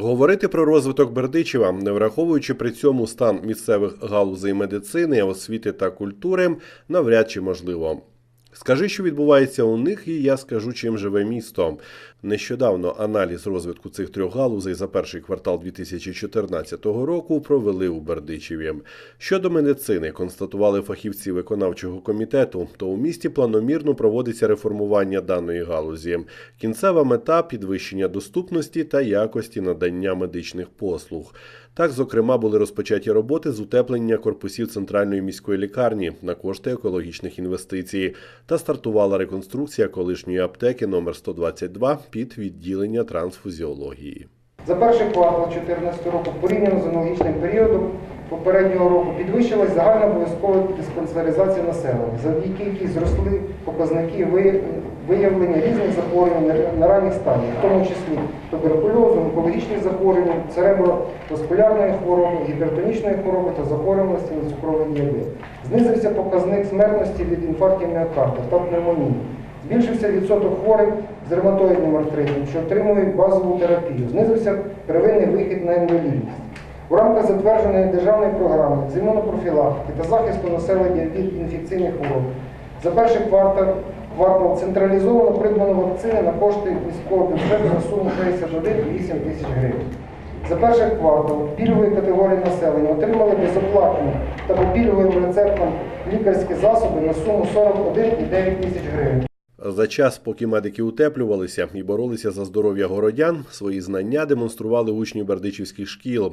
Говорити про розвиток Бердичева, не враховуючи при цьому стан місцевих галузей медицини, освіти та культури, навряд чи можливо. Скажи, що відбувається у них, і я скажу, чим живе місто. Нещодавно аналіз розвитку цих трьох галузей за перший квартал 2014 року провели у Бердичеві. Щодо медицини, констатували фахівці виконавчого комітету, то у місті планомірно проводиться реформування даної галузі. Кінцева мета підвищення доступності та якості надання медичних послуг. Так, зокрема, були розпочаті роботи з утеплення корпусів центральної міської лікарні на кошти екологічних інвестицій та стартувала реконструкція колишньої аптеки номер 122 під відділення трансфузіології. За перший квартал 2014 року порівняно з аналогічним періодом попереднього року підвищилась загальна обов'язкова диспансеризація населення, завдяки якій зросли показники виявлення різних захворювань на- ранніх стадіях, в тому числі туберкульозу, онкологічних захворювань, цереброваскулярної хвороби, гіпертонічної хвороби та захворюваності на цукровий діабет. Знизився показник смертності від інфарктів міокарда та пневмонії. Збільшився відсоток хворих з ревматоїдним артритом, що отримують базову терапію. Знизився первинний вихід на інвалідність. У рамках затвердженої державної програми з імунопрофілактики та захисту населення від інфекційних хвороб за перший квартал, квартал централізовано придбано вакцини на кошти міського бюджету на суму 61,8 тисяч гривень. За перший квартал пільгової категорії населення отримали безоплатні та по пільговим рецептам лікарські засоби на суму 41,9 тисяч гривень. За час, поки медики утеплювалися і боролися за здоров'я городян, свої знання демонстрували учні бердичівських шкіл.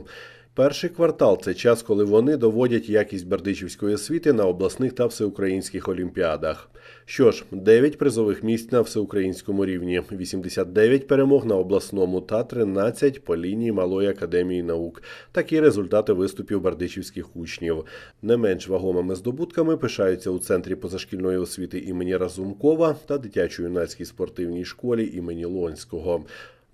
Перший квартал це час, коли вони доводять якість бердичівської освіти на обласних та всеукраїнських олімпіадах. Що ж, 9 призових місць на всеукраїнському рівні, 89 перемог на обласному та 13 по лінії Малої академії наук. Такі результати виступів бердичівських учнів. Не менш вагомими здобутками пишаються у центрі позашкільної освіти імені Разумкова та дитячо-юнацькій спортивній школі імені Лонського.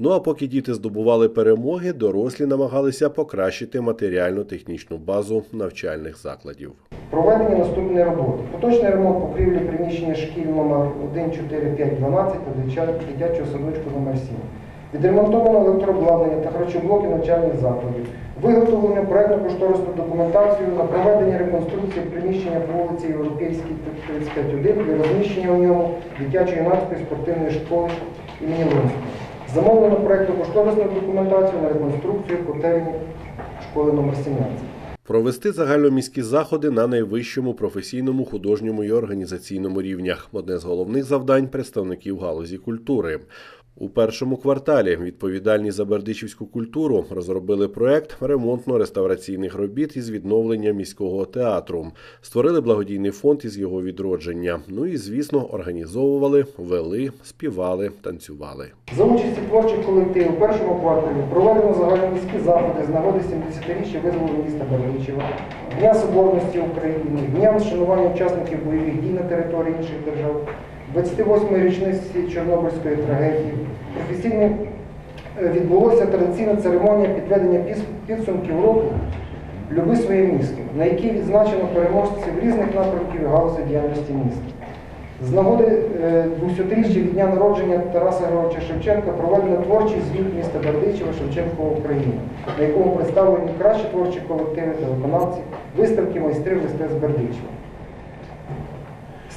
Ну а поки діти здобували перемоги, дорослі намагалися покращити матеріально-технічну базу навчальних закладів. Проведені наступні роботи. Поточний ремонт покрівлі приміщення шкіл номер 1, 4, 5, 12 та дитячого садочку номер 7. Відремонтовано електрообладнання та харчоблоки навчальних закладів. Виготовлено проєктно-кошторисну документацію на проведення реконструкції приміщення по вулиці Європейській 35-1 для розміщення у ньому дитячо-юнацької спортивної школи імені Лунського. Замовлено проєктно-кошторисну документацію на реконструкцію котельні школи номер 17. Провести загальноміські заходи на найвищому професійному, художньому і організаційному рівнях одне з головних завдань представників галузі культури. У першому кварталі відповідальні за бердичівську культуру розробили проект ремонтно-реставраційних робіт із відновлення міського театру, створили благодійний фонд із його відродження. Ну і звісно, організовували, вели, співали, танцювали. За участі творчих колективів у першому кварталі проведено загальноміські заходи з нагоди 70-річчя визволення міста Бердичева, Дня Соборності України, Дня вшанування учасників бойових дій на території інших держав, 28-ї річниці Чорнобильської трагедії. Професійно е, відбулося традиційна церемонія підведення підсумків року Люби своє місто, на якій відзначено переможців різних напрямків і галузей діяльності міста. З нагоди е, 200-річчя від дня народження Тараса Григоровича Шевченка проведено творчий звіт міста Бердичева Шевченкова Україна, на якому представлені кращі творчі колективи та виконавці, виставки майстрів мистецтв Бердичева.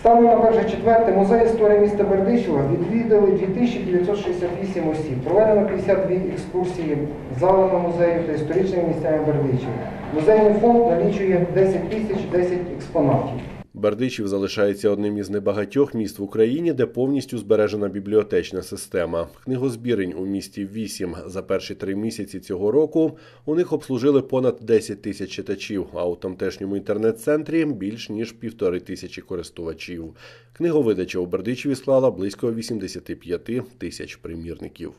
Станом на перше четверте музей історії міста Бердичева відвідали 2968 осіб. Проведено 52 екскурсії залами музею та історичними місцями Бердичева. Музейний фонд налічує 10 тисяч 10 експонатів. Бердичів залишається одним із небагатьох міст в Україні, де повністю збережена бібліотечна система. Книгозбірень у місті 8 за перші три місяці цього року. У них обслужили понад 10 тисяч читачів, а у тамтешньому інтернет-центрі більш ніж півтори тисячі користувачів. Книговидача у Бердичеві склала близько 85 тисяч примірників.